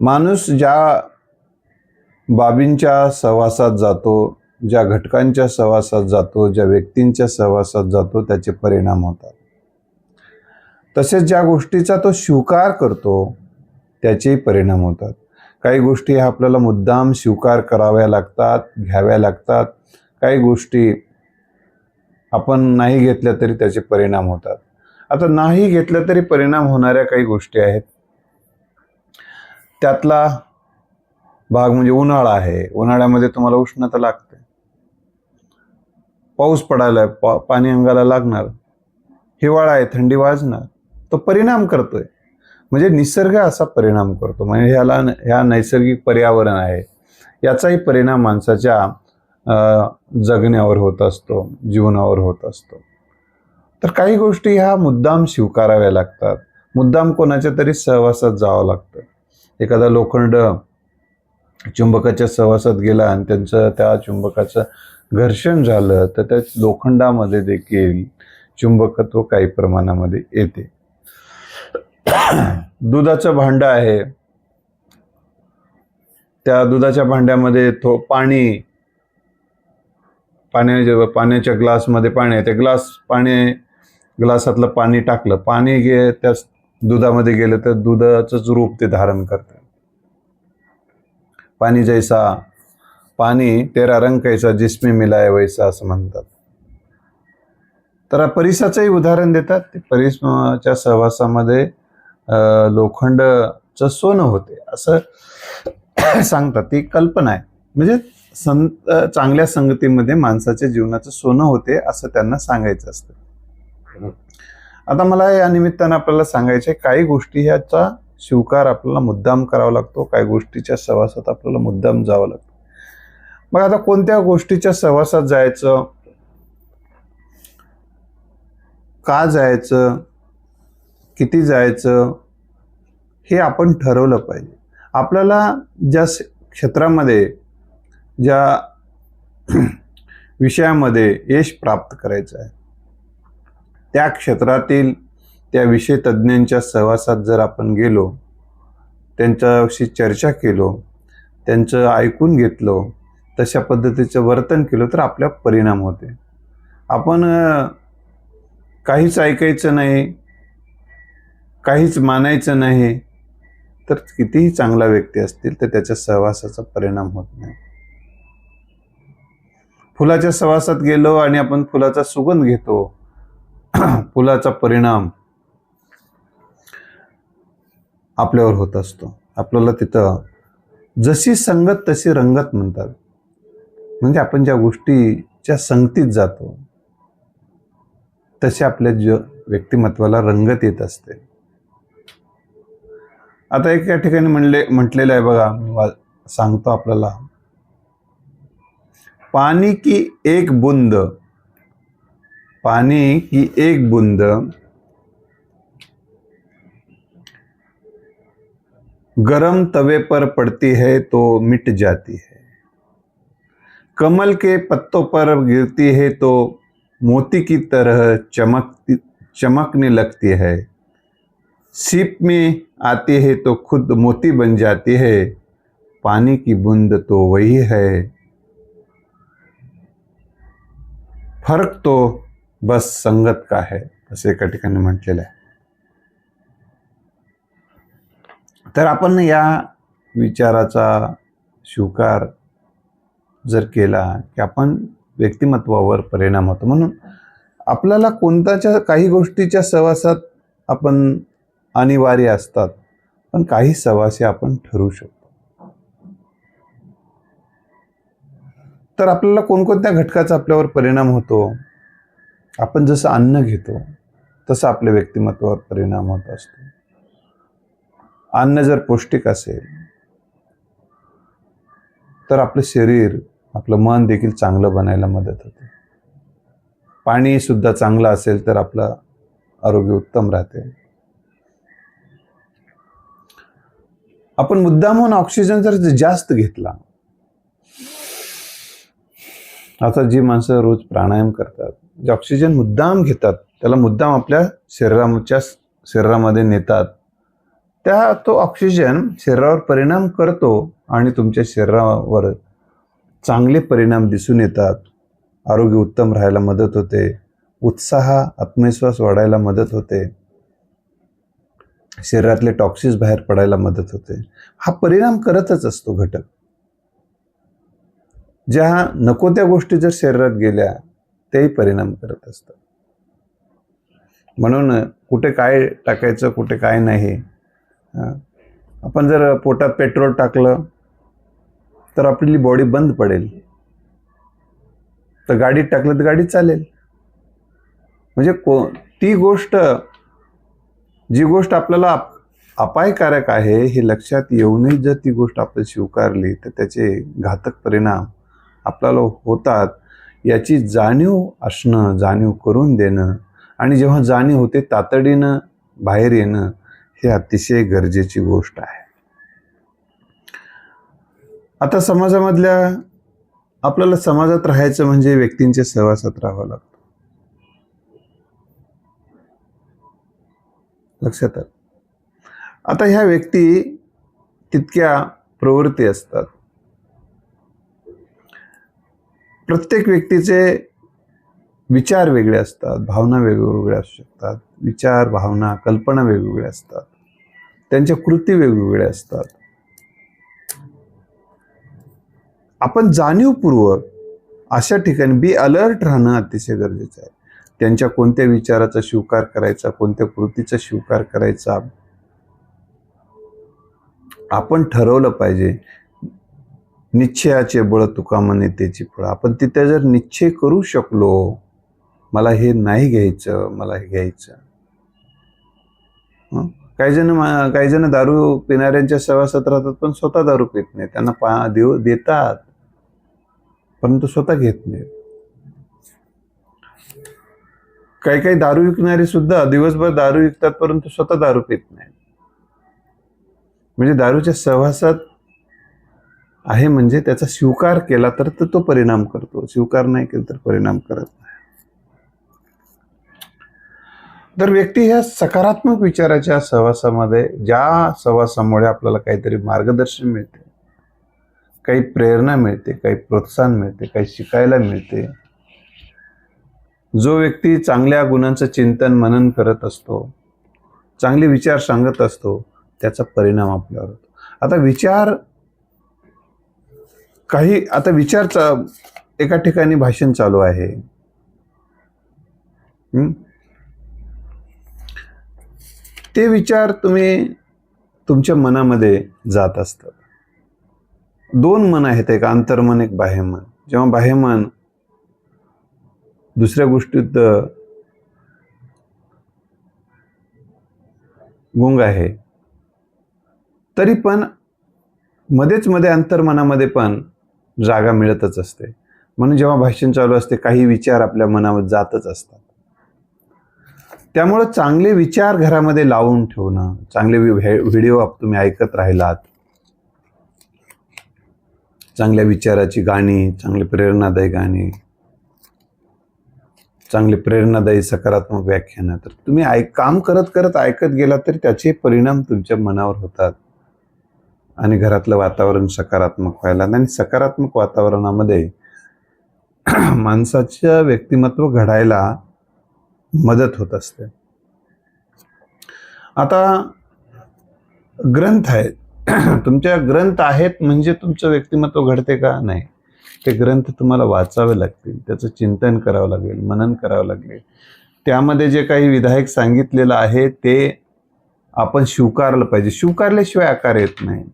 माणूस ज्या बाबींच्या सहवासात जातो ज्या घटकांच्या सहवासात जातो ज्या व्यक्तींच्या सहवासात जातो त्याचे परिणाम होतात. तसेच ज्या गोष्टीचा तो स्वीकार करतो त्याचेही परिणाम होतात. काही गोष्टी ह्या आपल्याला मुद्दाम स्वीकार कराव्या लागतात घ्याव्या लागतात. काही गोष्टी आपण नाही घेतल्या तरी त्याचे परिणाम होतात. आता नाही घेतल्या तरी परिणाम होणाऱ्या काही गोष्टी आहेत. त्यातला भाग म्हणजे उन्हाळा आहे. उन्हाळ्यामध्ये तुम्हाला उष्णता लागते. पाऊस पडायला आहे, पा पाणी अंगाला लागणार. हिवाळा आहे थंडी वाजणार. तो परिणाम करतोय. म्हणजे निसर्ग असा परिणाम करतो. म्हणजे ह्याला ह्या नैसर्गिक पर्यावरण आहे. याचाही परिणाम माणसाच्या जगण्यावर होत असतो जीवनावर होत असतो. तर काही गोष्टी ह्या मुद्दाम स्वीकाराव्या लागतात. मुद्दाम कोणाच्या तरी सहवासात जावं लागतं. एखादा लोखंड चुंबकाच्या सहवासात गेला आणि त्यांचं त्या चुंबकाचं घर्षण झालं तर त्या लोखंडामध्ये देखील चुंबकत्व काही प्रमाणामध्ये येते. दुधाचं भांडं आहे. त्या दुधाच्या भांड्यामध्ये थो पाणी पाण्या पाण्याच्या ग्लासमध्ये पाणी आहे ते ग्लास पाणी ग्लासातलं पाणी टाकलं पाणी घे त्या दुधामध्ये गेलं तर दुधाचंच रूप ते धारण करतं. पाणी जैसा पाणी तेरा रंग कैसा जिसमें मिलाय वैसा असं म्हणतात. तर परिसाचंही उदाहरण देतात. ते परिसच्या सहवासामध्ये लोखंडचं सोनं होते असं सांगतात. ती कल्पना आहे. म्हणजे सं चांगल्या संगतीमध्ये माणसाच्या जीवनाचं सोनं होते असं त्यांना सांगायचं असतं. आता मला या निमित्तानं आपल्याला सांगायचं काही गोष्टी ह्याचा स्वीकार आपल्याला मुद्दाम करावा लागतो काही गोष्टीच्या सहवासात आपल्याला मुद्दाम जावं लागतं. मग आता कोणत्या गोष्टीच्या सहवासात जायचं? का जायचं? किती जायचं? हे आपण ठरवलं पाहिजे. आपल्याला ज्या क्षेत्रामध्ये ज्या विषयामध्ये यश प्राप्त करायचं आहे त्या क्षेत्रातील त्या विषय तज्ज्ञांच्या सहवासात जर आपण गेलो त्यांच्याशी चर्चा केलो त्यांचं ऐकून घेतलो तशा पद्धतीचं वर्तन केलं तर आपल्या परिणाम होते. आपण काहीच ऐकायचं नाही काहीच मानायचं नाही तर कितीही चांगला व्यक्ती असतील तर त्याच्या सहवासाचा परिणाम होत नाही. फुलाच्या सहवासात गेलो आणि आपण फुलाचा सुगंध घेतो पुलाचा परिणाम आपल्यावर होत असतो. आपल्याला तिथं जशी संगत तशी रंगत म्हणतात. म्हणजे आपण ज्या गोष्टीच्या संगतीत जातो तसे आपल्या ज व्यक्तिमत्वाला रंगत येत असते. आता एक या ठिकाणी म्हणले म्हटलेलं आहे बघा मी वा सांगतो आपल्याला. पाणी की एक बुंद पानी की एक बूंद गरम तवे पर पड़ती है तो मिट जाती है। कमल के पत्तों पर गिरती है तो मोती की तरह चमकती, चमकने लगती है। सीप में आती है तो खुद मोती बन जाती है। पानी की बूंद तो वही है। फ़र्क तो बस संगत का है असं एका ठिकाणी म्हटलेलं आहे. तर आपण या विचाराचा स्वीकार जर केला की आपण व्यक्तिमत्वावर परिणाम होतो. म्हणून आपल्याला कोणत्याच्या काही गोष्टीच्या सहवासात आपण अनिवार्य असतात पण काही सहवासी आपण ठरू शकतो. तर आपल्याला कोणकोणत्या घटकाचा आपल्यावर परिणाम होतो? आपण जसं अन्न घेतो तसं आपल्या व्यक्तिमत्वावर परिणाम होत असतो. अन्न जर पौष्टिक असेल तर आपलं शरीर आपलं मन देखील चांगलं बनायला मदत होते. पाणी सुद्धा चांगलं असेल तर आपलं आरोग्य उत्तम राहते. आपण मुद्दामहून ऑक्सिजन जर जास्त घेतला आता जी माणसं रोज प्राणायाम करतात जे ऑक्सिजन मुद्दाम घेतात त्याला मुद्दाम आपल्या शरीराच्या शरीरामध्ये नेतात. त्या तो ऑक्सिजन शरीरावर परिणाम करतो आणि तुमच्या शरीरावर चांगले परिणाम दिसून येतात. आरोग्य उत्तम राहायला मदत होते. उत्साह आत्मविश्वास वाढायला मदत होते. शरीरातले टॉक्सिस बाहेर पडायला मदत होते. हा परिणाम करतच असतो घटक. ज्या नको त्या गोष्टी जर शरीरात गेल्या तेही परिणाम करत असतात. म्हणून कुठे काय टाकायचं कुठे काय नाही आपण जर पोटात पेट्रोल टाकलं तर आपली बॉडी बंद पडेल. तर गाडीत टाकलं तर गाडी चालेल. म्हणजे को ती गोष्ट जी गोष्ट आपल्याला अपायकारक आहे हे लक्षात येऊनही जर ती गोष्ट आपण स्वीकारली तर त्याचे घातक परिणाम आपल्याला होतात. याची जाणीव असणं जाणीव करून देणं आणि जेव्हा जाणीव होते तातडीनं बाहेर येणं हे अतिशय गरजेची गोष्ट आहे. आता समाजामधल्या आपल्याला समाजात राहायचं म्हणजे व्यक्तींच्या सहवासात राहावं लागतं. लक्षात आलं? आता ह्या व्यक्ती तितक्या प्रवृत्ती असतात. प्रत्येक व्यक्तीचे विचार वेगळे असतात भावना वेगवेगळ्या असू शकतात विचार भावना कल्पना वेगवेगळ्या असतात त्यांच्या कृती वेगवेगळ्या असतात. आपण जाणीवपूर्वक अशा ठिकाणी बी अलर्ट राहणं अतिशय गरजेचं आहे. त्यांच्या कोणत्या विचाराचा स्वीकार करायचा कोणत्या कृतीचा स्वीकार करायचा आपण ठरवलं पाहिजे निश्चयाचे बळ तुका म्हणे त्याची फळ. आपण तिथे जर निश्चय करू शकलो मला हे नाही घ्यायचं मला हे घ्यायचं. काही जण काही जण दारू पिणाऱ्यांच्या सहवासात राहतात पण स्वतः दारू पित नाही त्यांना पा देऊ देतात. परंतु स्वतः घेत नाहीत. काही काही दारू विकणारे सुद्धा दिवसभर दारू विकतात परंतु स्वतः दारू पित नाहीत. म्हणजे दारूच्या सहवासात आहे म्हणजे त्याचा स्वीकार केला तर तो तो परिणाम करतो. स्वीकार नाही केला तर परिणाम करत नाही. तर व्यक्ती ह्या सकारात्मक विचाराच्या सहवासामध्ये ज्या सहवासामुळे आपल्याला काहीतरी मार्गदर्शन मिळते काही प्रेरणा मिळते काही प्रोत्साहन मिळते काही शिकायला मिळते जो व्यक्ती चांगल्या गुणांचं चिंतन मनन करत असतो चांगले विचार सांगत असतो त्याचा परिणाम आपल्यावर होतो. आता विचार काही आता विचारचा एका ठिकाणी भाषण चालू आहे. ते विचार तुम्ही तुमच्या मनामध्ये जात असतात. दोन मन आहेत एक अंतर्मन एक बाह्यमन. जेव्हा बाह्यमन दुसऱ्या गोष्टीत गुंग आहे तरी पण मध्येच मध्ये अंतर्मनामध्ये पण जागा मिळतच असते. म्हणून जेव्हा भाषण चालू असते काही विचार आपल्या मनामध्ये जातच असतात. त्यामुळं चांगले विचार घरामध्ये लावून ठेवणं चांगले व्हिडिओ तुम्ही ऐकत राहिलात. चांगल्या विचाराची गाणी चांगली प्रेरणादायी गाणी चांगली प्रेरणादायी सकारात्मक व्याख्यानं तर तुम्ही ऐक काम करत करत ऐकत गेला तरी त्याचे परिणाम तुमच्या मनावर होतात. आणि घरातलं वातावरण सकारात्मक व्हायला आणि सकारात्मक वातावरणामध्ये माणसाचं व्यक्तिमत्व घडायला मदत होत असते. आता ग्रंथ आहेत. तुमच्या ग्रंथ आहेत म्हणजे तुमचं व्यक्तिमत्व घडते का? नाही. ते ग्रंथ तुम्हाला वाचावे लागतील. त्याचं चिंतन करावं लागेल मनन करावं लागेल. त्यामध्ये जे काही विधायक सांगितलेलं आहे ते आपण स्वीकारलं पाहिजे. स्वीकारल्याशिवाय आकार येत नाही.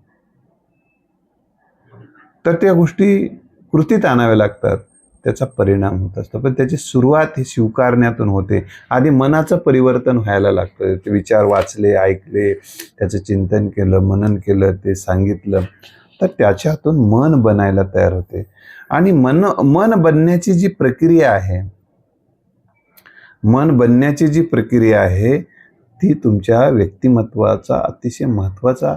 तर त्या गोष्टी कृतीत आणाव्या लागतात. त्याचा परिणाम होत असतो. पण त्याची सुरुवात ही स्वीकारण्यातून होते. आधी मनाचं परिवर्तन व्हायला लागतं. ते विचार वाचले ऐकले त्याचं चिंतन केलं मनन केलं ते सांगितलं. तर त्याच्यातून मन बनायला तयार होते. आणि मन मन बनण्याची जी प्रक्रिया आहे मन बनण्याची जी प्रक्रिया आहे ती तुमच्या व्यक्तिमत्वाचा अतिशय महत्त्वाचा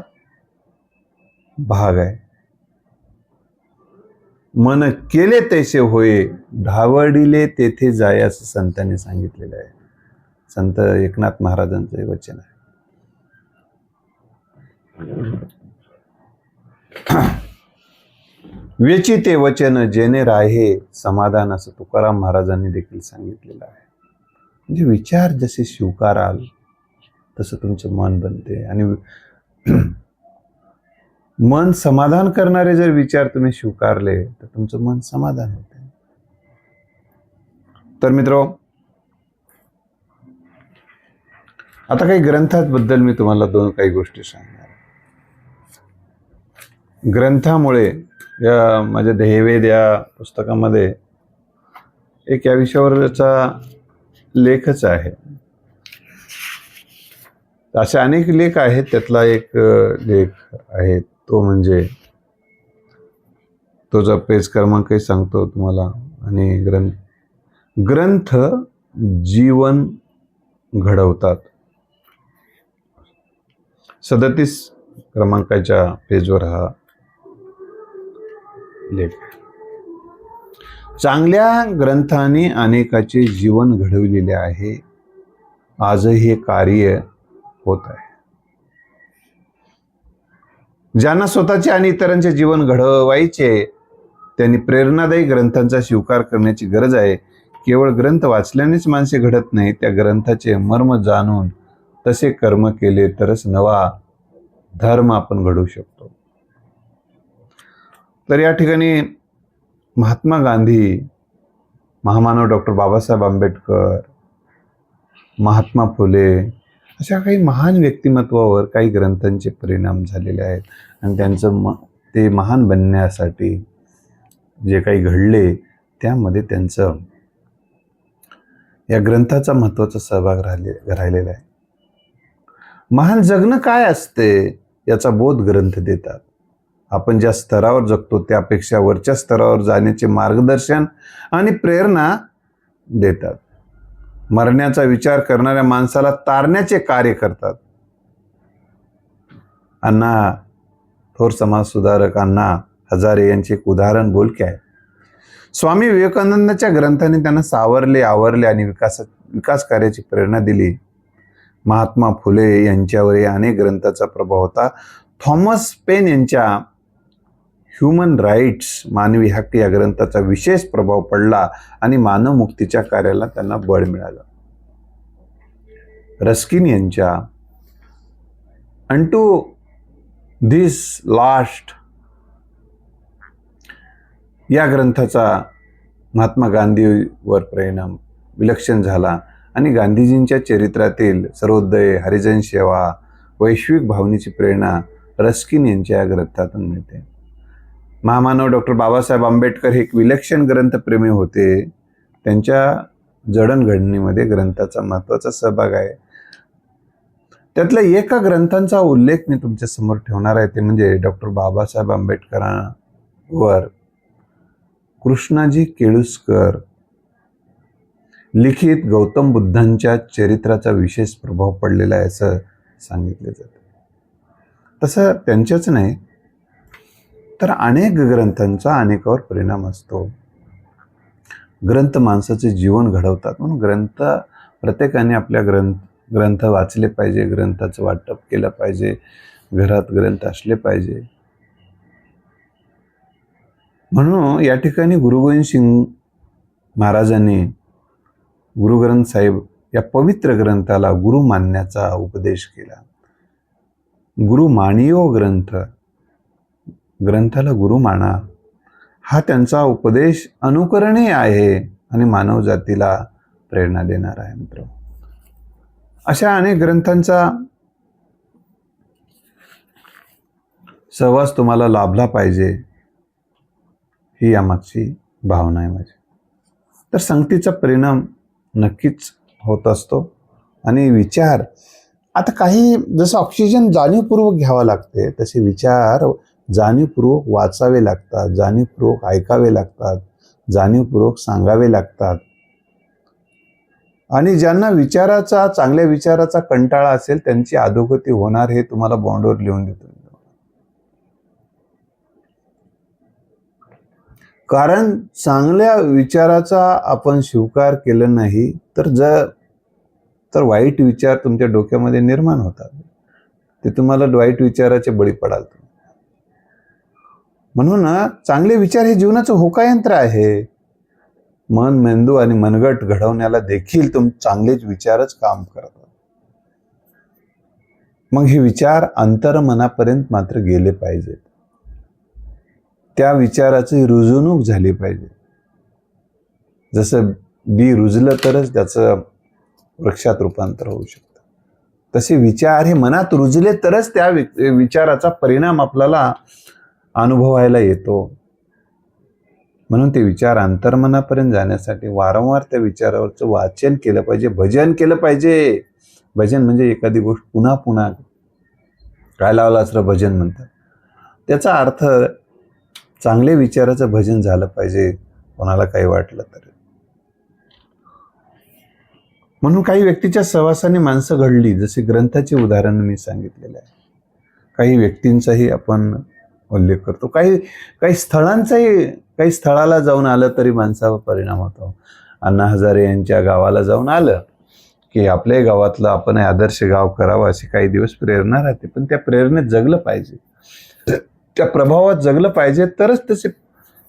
भाग आहे. मन केले तैसे होय धावडिले तेथे जाय असं संतांनी सांगितलेलं आहे. संत एकनाथ महाराजांचं वचन आहे. वेचिते वचन जेणे राहे समाधान असं तुकाराम महाराजांनी देखील सांगितलेलं आहे. म्हणजे विचार जसे स्वीकाराल तसं तुमचं मन बनते. आणि मन समाधान करणारे जर विचार तुम्ही स्वीकारले तर तुमचं मन समाधान होते तर मित्र आता काही ग्रंथाबद्दल मी तुम्हाला दोन काही गोष्टी सांगणार ग्रंथामुळे या माझ्या ध्येयवेद या पुस्तकामध्ये एक या विषयावरचा लेखच आहे. असे अनेक लेख आहेत त्यातला एक लेख आहेत तो म्हणजे तुझा पेज क्रमांकही सांगतो तुम्हाला आणि ग्रंथ ग्रंथ जीवन घडवतात. सदतीस क्रमांकाच्या पेजवर हा लेख आहे. चांगल्या ग्रंथाने अनेकाचे जीवन घडविलेले आहे. आजही हे कार्य होत आहे. ज्यांना स्वतःचे आणि इतरांचे जीवन घडवायचे त्यांनी प्रेरणादायी ग्रंथांचा स्वीकार करण्याची गरज आहे. केवळ ग्रंथ वाचल्यानेच माणसे घडत नाही त्या ग्रंथाचे मर्म जाणून तसे कर्म केले तरच नवा धर्म आपण घडवू शकतो. तर या ठिकाणी महात्मा गांधी महामानव डॉक्टर बाबासाहेब आंबेडकर महात्मा फुले अशा काही महान व्यक्तिमत्वावर काही ग्रंथांचे परिणाम झालेले आहेत. आणि त्यांचं म ते महान बनण्यासाठी जे काही घडले त्यामध्ये त्यांचं या ग्रंथाचा महत्त्वाचा सहभाग राहिले राहिलेला आहे. महान जगणं काय असते याचा बोध ग्रंथ देतात. आपण ज्या स्तरावर जगतो त्यापेक्षा वरच्या स्तरावर जाण्याचे मार्गदर्शन आणि प्रेरणा देतात. मरण्याचा विचार करणाऱ्या माणसाला तारण्याचे कार्य करतात. अण्णा थोर समाज हजारे यांचे एक उदाहरण बोलके आहे. स्वामी विवेकानंदाच्या ग्रंथाने त्यांना सावरले आवरले आणि विकास विकास कार्याची प्रेरणा दिली. महात्मा फुले यांच्यावरही अनेक ग्रंथाचा प्रभाव होता. थॉमस पेन यांच्या ह्युमन राईट्स मानवी हक्क या ग्रंथाचा विशेष प्रभाव पडला आणि मानव मुक्तीच्या कार्याला त्यांना बळ मिळालं. रस्किन यांच्या अंटू दिस लास्ट या ग्रंथाचा महात्मा गांधीवर परिणाम विलक्षण झाला. आणि गांधीजींच्या चरित्रातील सर्वोदय हरिजन सेवा वैश्विक भावनेची प्रेरणा रस्किन यांच्या या ग्रंथातून मिळते. महामानव डॉक्टर बाबासाहेब आंबेडकर हे एक विलक्षण ग्रंथप्रेमी होते. त्यांच्या जडणघडणीमध्ये ग्रंथाचा महत्त्वाचा सहभाग आहे. त्यातल्या एका ग्रंथांचा उल्लेख मी तुमच्यासमोर ठेवणार आहे ते म्हणजे डॉक्टर बाबासाहेब आंबेडकरांवर. कृष्णाजी केळुसकर लिखित गौतम बुद्धांच्या चरित्राचा विशेष प्रभाव पडलेला आहे असं सांगितलं जातं. तसं त्यांच्याच नाही तर अनेक ग्रंथांचा अनेकावर परिणाम असतो. ग्रंथ माणसाचे जीवन घडवतात म्हणून ग्रंथ प्रत्येकाने आपल्या ग्रंथ ग्रंथ वाचले पाहिजे ग्रंथाचं वाटप केलं पाहिजे घरात ग्रंथ असले पाहिजे. म्हणून या ठिकाणी गुरु गोविंद सिंग महाराजांनी गुरु ग्रंथ साहेब या पवित्र ग्रंथाला गुरु मानण्याचा उपदेश केला. गुरु मानियो ग्रंथ ग्रंथाला गुरु माना. हा त्यांचा उपदेश अनुकरणीय आहे आणि मानव जातीला प्रेरणा देणार आहे मित्र अशा अनेक ग्रंथांचा सहवास तुम्हाला लाभला पाहिजे ही यामागची भावना आहे माझी. तर संगतीचा परिणाम नक्कीच होत असतो आणि विचार आता काही जसं ऑक्सिजन जाणीवपूर्वक घ्यावा लागते तसे विचार जाणीवपूर्वक वाचावे लागतात जाणीवपूर्वक ऐकावे लागतात जाणीवपूर्वक सांगावे लागतात. आणि ज्यांना विचाराचा चांगल्या विचाराचा कंटाळा असेल त्यांची अधोगती होणार हे तुम्हाला बॉन्डवर लिहून देतो कारण चांगल्या विचाराचा आपण स्वीकार केला नाही तर जर तर वाईट विचार तुमच्या डोक्यामध्ये निर्माण होतात. ते तुम्हाला वाईट विचाराचे बळी पडाल तुम्ही. म्हणून चांगले विचार हे जीवनाचं होकायंत्र आहे. मन मेंदू आणि मनगट घडवण्याला देखील तुम चांगलेच विचारच काम करतात. मग हे विचार अंतर्मनापर्यंत मात्र गेले पाहिजेत. त्या विचाराची रुजवणूक झाली पाहिजे. जसं बी रुजलं तरच त्याचं वृक्षात रूपांतर होऊ शकतं. तसे विचार हे मनात रुजले तरच त्या विचाराचा परिणाम आपल्याला अनुभवायला येतो. म्हणून ते विचार अंतर्मनापर्यंत जाण्यासाठी वारंवार त्या विचारावरचं वाचन केलं पाहिजे भजन केलं पाहिजे. भजन म्हणजे एखादी गोष्ट पुन्हा पुन्हा काय लावलं असं भजन म्हणतात. त्याचा अर्थ चांगले विचाराचं भजन झालं पाहिजे कोणाला काही वाटलं तर. म्हणून काही व्यक्तीच्या सहवासाने माणसं घडली जसे ग्रंथाचे उदाहरण मी सांगितलेलं आहे. काही व्यक्तींचाही आपण उल्लेख करतो. काही काही स्थळांचाही काही स्थळाला जाऊन आलं तरी माणसावर परिणाम होतो. अण्णा हजारे यांच्या गावाला जाऊन आलं की आपल्या गावातलं आपण आदर्श गाव करावं अशी काही दिवस प्रेरणा राहते. पण त्या प्रेरणेत जगलं पाहिजे. त्या प्रभावात जगलं पाहिजे तरच तसे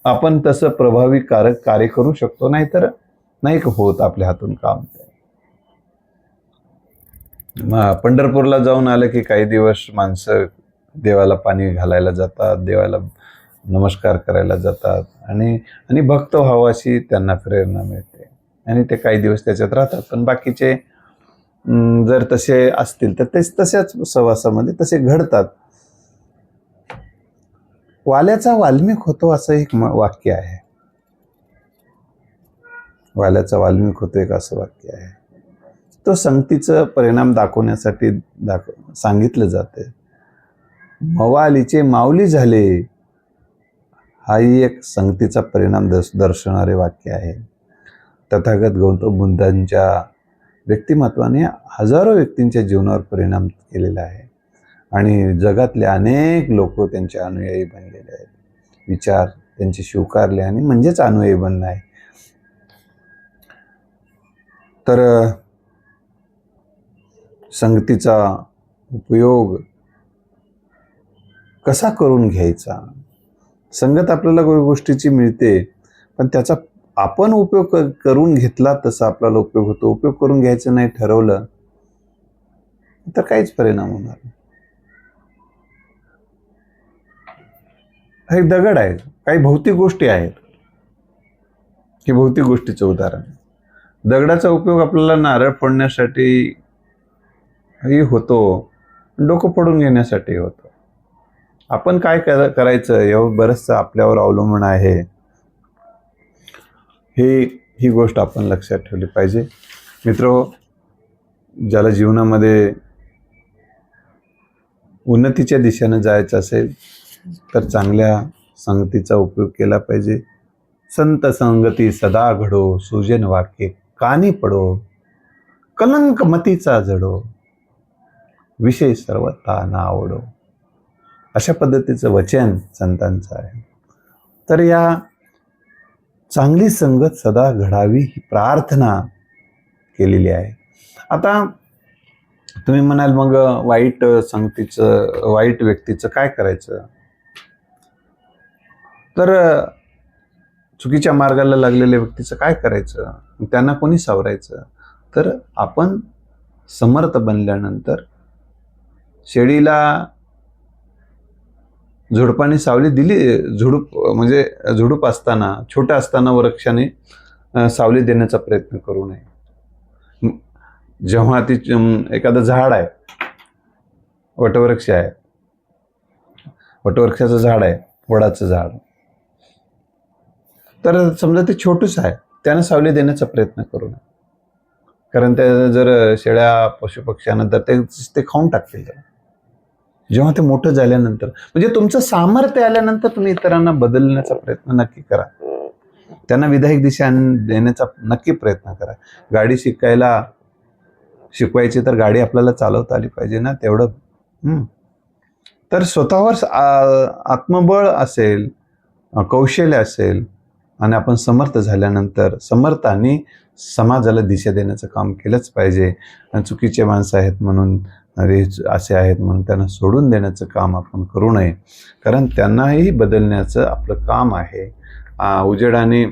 आपण तसं प्रभावी कारक कार्य करू शकतो. नाहीतर नाही होत आपल्या हातून काम ते. पंढरपूरला जाऊन आलं की काही दिवस माणसं देवाला पाणी घालायला जातात देवाला नमस्कार करायला जातात. आणि आणि भक्त व्हावं अशी त्यांना प्रेरणा मिळते. आणि ते काही दिवस त्याच्यात राहतात. पण बाकीचे जर तसे असतील तर ते तशाच सहवासामध्ये तसे घडतात. वाल्याचा वाल्मिक होतो असं एक वाक्य आहे. वाल्याचा वाल्मिक होतो एक असं वाक्य आहे. तो संगतीचं परिणाम दाखवण्यासाठी दाख सांगितलं जाते. मवालीचे माऊली झाले. हाही एक संगतीचा परिणाम दर्श दर्शवणारे वाक्य आहे. तथागत गौतम बुद्धांच्या व्यक्तिमत्वाने हजारो व्यक्तींच्या जीवनावर परिणाम केलेला आहे. आणि जगातले अनेक लोक त्यांचे अनुयायी बनलेले आहेत. विचार त्यांचे स्वीकारले आणि म्हणजेच अनुयायी बनणं आहे. तर संगतीचा उपयोग कसा करून घ्यायचा? संगत आपल्याला गोष्टीची मिळते पण त्याचा आपण उपयोग करून घेतला तसा आपल्याला उपयोग होतो. उपयोग करून घ्यायचं नाही ठरवलं तर काहीच परिणाम होणार हे दगड आहे. काही भौतिक गोष्टी आहेत. हे भौतिक गोष्टीचं उदाहरण आहे. दगडाचा उपयोग आपल्याला नारळ फोडण्यासाठी ही होतो. डोकं फोडून घेण्यासाठी होतो. आपण काय करायचं? यावर बरंचसं आपल्यावर अवलंबून आहे. हे ही गोष्ट आपण लक्षात ठेवली पाहिजे. मित्र ज्याला जीवनामध्ये उन्नतीच्या दिशेनं जायचं असेल तर चांगल्या संगतीचा उपयोग केला पाहिजे. संत संगती सदा घडो सुजन वाक्य कानी पडो कलंक मतीचा जडो विषय सर्वता ना आवडो अशा पद्धतीचं वचन संतांचं आहे. तर या चांगली संगत सदा घडावी ही प्रार्थना केलेली आहे. आता तुम्ही म्हणाल मग वाईट संगतीचं वाईट व्यक्तीचं काय करायचं? तर चुकीच्या मार्गाला लागलेल्या व्यक्तीचं काय करायचं? त्यांना कोणी सावरायचं? तर आपण समर्थ बनल्यानंतर शेळीला झुडपाने सावली दिली झुडूप म्हणजे झुडूप असताना छोटं असताना वृक्षाने सावली देण्याचा प्रयत्न करू नये. जेव्हा ती एखादं झाड आहे वटवृक्ष आहे वटवृक्षाचं झाड आहे वडाचं झाड. तर समजा ते छोटूच आहे त्यानं सावली देण्याचा प्रयत्न करू नये. कारण त्या जर शेळ्या पशुपक्ष्यांना तर ते ते खाऊन टाकतील त्याला. जेव्हा ते मोठं झाल्यानंतर. म्हणजे तुमचं सामर्थ्य आल्यानंतर तुम्ही इतरांना बदलण्याचा प्रयत्न नक्की करा. त्यांना विधायक दिशा देण्याचा नक्की प्रयत्न करा. गाडी शिकायला शिकवायची तर गाडी आपल्याला चालवता आली पाहिजे ना तेवढं. तर स्वतःवर आत्मबळ असेल कौशल्य असेल आणि आपण समर्थ झाल्यानंतर समर्थाने समाजाला दिशा देण्याचं काम केलंच पाहिजे. आणि चुकीचे माणसं आहेत म्हणून अरे असे आहेत म्हणून त्यांना सोडून देण्याचं काम आपण करू नये. कारण त्यांनाही बदलण्याचं आपलं काम आहे. उजेडाने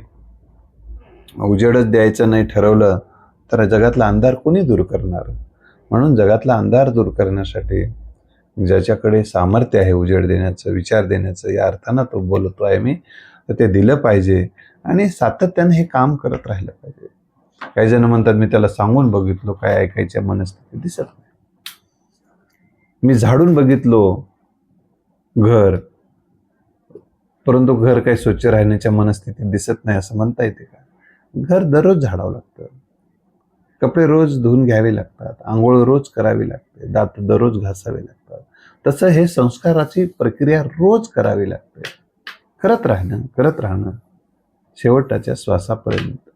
उजेडच द्यायचं नाही ठरवलं तर जगातला अंधार कोणी दूर करणार? म्हणून जगातला अंधार दूर करण्यासाठी ज्याच्याकडे सामर्थ्य आहे उजेड देण्याचं विचार देण्याचं या अर्थानं तो बोलतो आहे मी तर ते दिलं पाहिजे आणि सातत्याने हे काम करत राहिलं पाहिजे. काही जण म्हणतात मी त्याला सांगून बघितलो काय ऐकायच्या मनस्थिती दिसत नाही. मी झाडून बघितलो घर परंतु घर काही स्वच्छ राहण्याच्या मनस्थितीत दिसत नाही असं म्हणता येते का? घर दररोज झाडावं लागतं. कपडे रोज धुवून घ्यावे लागतात आंघोळ रोज करावी लागते दात दररोज घासावे लागतात. तसं हे संस्काराची प्रक्रिया रोज करावी लागते. करत राहणं करत राहणं शेवटच्या श्वासापर्यंत.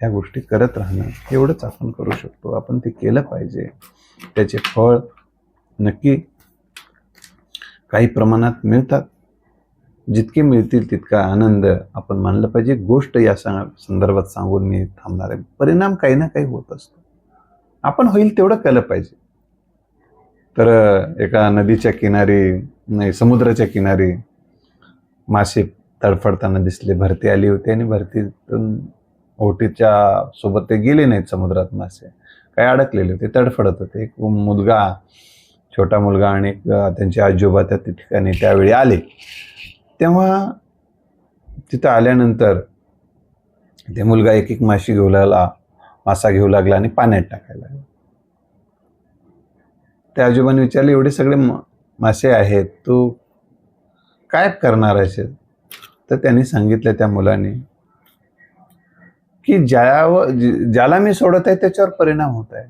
ह्या गोष्टी करत राहणं एवढंच आपण करू शकतो. आपण ते केलं पाहिजे. त्याचे फळ नक्की काही प्रमाणात मिळतात. जितके मिळतील तितका आनंद आपण मानलं पाहिजे. गोष्ट या संदर्भात सांगून मी थांबणार आहे. परिणाम काही ना काही होत असतो. आपण होईल तेवढं केलं पाहिजे. तर एका नदीच्या किनारी नाही समुद्राच्या किनारी मासे तडफडताना दिसले भरती आली होती आणि भरतीतून ओटीच्या सोबत ते गेले नाहीत समुद्रात मासे. काही अडकलेले होते तडफडत होते. एक मुलगा छोटा मुलगा आणि त्यांचे आजोबा त्या ठिकाणी त्यावेळी आले. तेव्हा तिथं आल्यानंतर ते मुलगा एक एक माशी घेऊ लागला मासा घेऊ लागला आणि पाण्यात टाकायला लागला. त्या आजोबाने विचारले एवढे सगळे मासे आहेत तू काय करणार असेल तर त्यांनी सांगितलं त्या मुलाने की ज्यावर ज्याला मी सोडत आहे त्याच्यावर परिणाम होत आहे.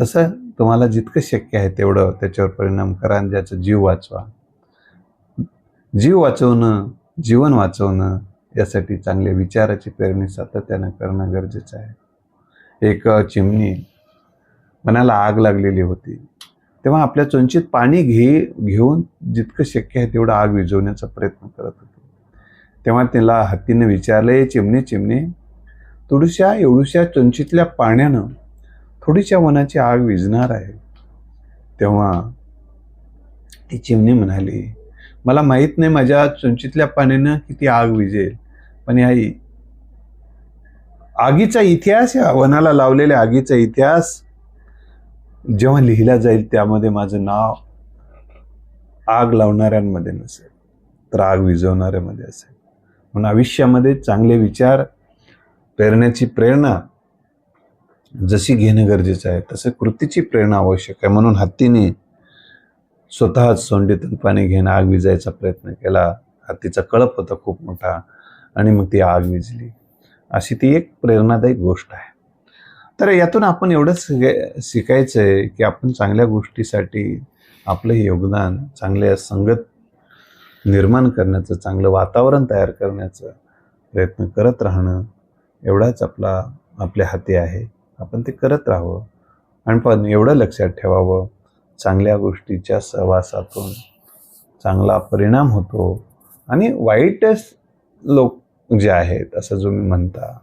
तसं तुम्हाला जितकं शक्य आहे तेवढं त्याच्यावर परिणाम करा आणि ज्याचा जीव वाचवा. जीव वाचवणं जीवन वाचवणं यासाठी चांगल्या विचाराची पेरणी सातत्यानं करणं गरजेचं आहे. एक चिमणी मनाला आग लागलेली होती. तेव्हा आपल्या चोंचीत पाणी घे घेऊन जितकं शक्य आहे तेवढं आग विझवण्याचा प्रयत्न करत होती. तेव्हा तिला हत्तीनं विचारलं चिमणी चिमणी थोडीशा एवढूशा चोंचीतल्या पाण्यानं थोडीशा वनाची आग विझणार आहे. तेव्हा ती चिमणी म्हणाली मला माहीत नाही माझ्या चुंचीतल्या पाण्यानं किती आग विजेल पण या आगीचा इतिहास या वनाला लावलेल्या आगीचा इतिहास जेव्हा लिहिला जाईल त्यामध्ये माझं नाव आग लावणाऱ्यांमध्ये नसेल तर आग विझवणाऱ्यामध्ये असेल. म्हणून आयुष्यामध्ये चांगले विचार पेरण्याची प्रेरणा जशी घेणं गरजेचं आहे तसं कृतीची प्रेरणा आवश्यक आहे. म्हणून हत्तीने स्वतःच सोंडीतून पाणी घेणं आग विजायचा प्रयत्न केला. हत्तीचा कळप होता खूप मोठा आणि मग ती आग विजली. अशी ती एक प्रेरणादायी गोष्ट आहे. तर यातून आपण एवढंच शिकायचं आहे की आपण चांगल्या गोष्टीसाठी आपलं योगदान चांगल्या संगत निर्माण करण्याचं चांगलं वातावरण तयार करण्याचं प्रयत्न करत राहणं एवढाच आपला आपल्या हाती आहे. आपण ते करत राहावं. आणि पण एवढं लक्षात ठेवावं चांगल्या गोष्टीच्या सहवासातून चांगला परिणाम होतो. आणि वाईटच लोक जे आहेत असं जो मी म्हणता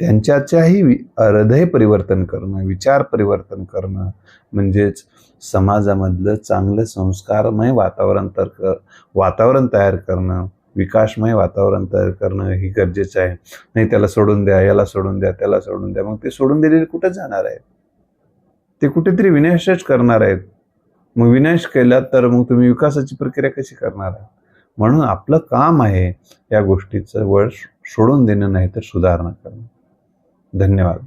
त्यांच्याच्याही वि- हृदय परिवर्तन करणं विचार परिवर्तन करणं म्हणजेच समाजामधलं चांगलं संस्कारमय वातावरण तर वातावरण तयार करणं विकासमय वातावरण तयार करणं ही गरजेचं आहे. नाही त्याला सोडून द्या याला सोडून द्या त्याला सोडून द्या. मग ते सोडून दिलेले कुठं जाणार आहेत? ते कुठेतरी विनाशच करणार आहेत. मग विनाश केला तर मग तुम्ही विकासाची प्रक्रिया कशी करणार आहात? म्हणून आपलं काम आहे या गोष्टीचं वळ सोडून देणं नाही तर सुधारणा करणं. धन्यवाद.